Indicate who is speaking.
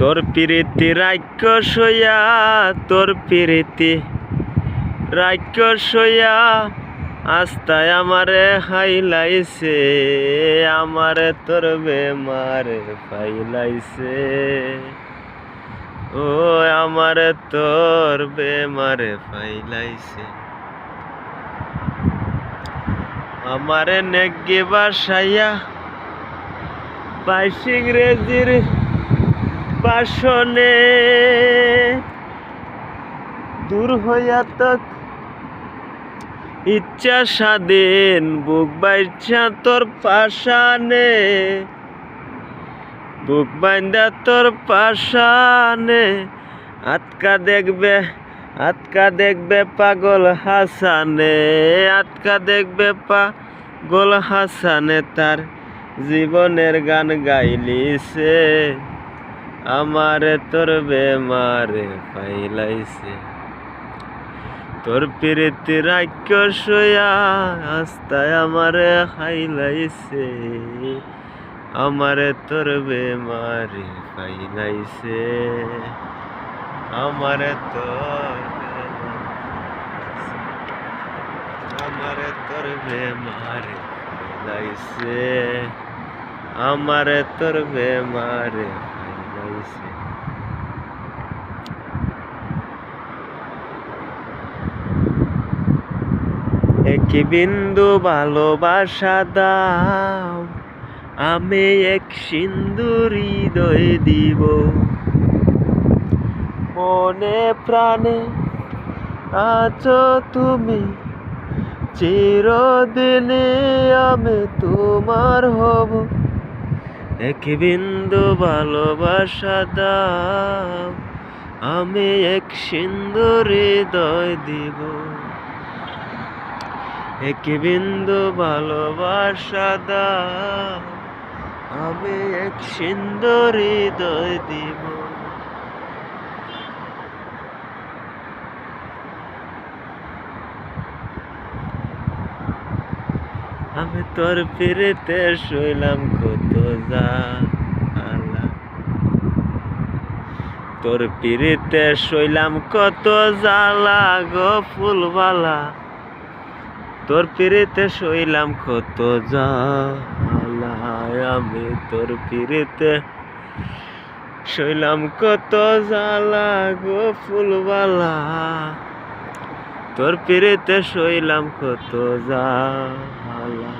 Speaker 1: তোর প্রীতি রাক্য সইয়া তোর প্রীতি রাক্য সইয়া আস্তায় আমারে হাইলাইছে, আমারে তোর বেমারে ফাইলাইছে ও, আমারে তোর বেমারে ফাইলাইছে আমারে নেগে বাসাইয়া বাইশ ইংরেজির বাসনে দূর হইয়া তো ইচ্ছা স্বাধীন বুক বাইছা তোর পাশানে। বুক বাইন্দা তোর পাশানে। আতকা দেখবে আতকা দেখবে পাগল হাসানে। আতকা দেখবে পাগল হাসানে, তার জীবনের গান গাইলিছে আমারে তোর বেমারে ফাইলাইছে। তোর প্রীতি রাক্য সয়া আস্তায় আমারে হাইলাইছে। আমারে তোর বেমারে ফাইলাইছে। আমারে তোর আমারে তোর বেমারে ফাইলাইছে। আমারে তোর বেমারে ফাইলাইছে এক বিন্দু ভালোবাসা দাও, আমি এক সিন্দুর হৃদয় দিব। মনে প্রাণে আছো তুমি চিরদিনে আমি তোমার হব। এক বিন্দু ভালোবাসা দাও। আমি এক সিন্দুর হৃদয় দিব। এক বিন্দু ভালোবাসা দাও। আমি এক সিন্দুর হৃদয় দিব। আমি তোর ফিরেতে শুইলাম, কত জালা তোর পিড়িতে শুইলাম, কত জ্বালা গো ফুলবালা তোর পিড়িতে শুইলাম, কত জ্বালা আমি তোর পিড়িতে শুইলাম, কত জ্বালা গো ফুলবালা তোর পেরেতে শৈলাম কত জ্বালা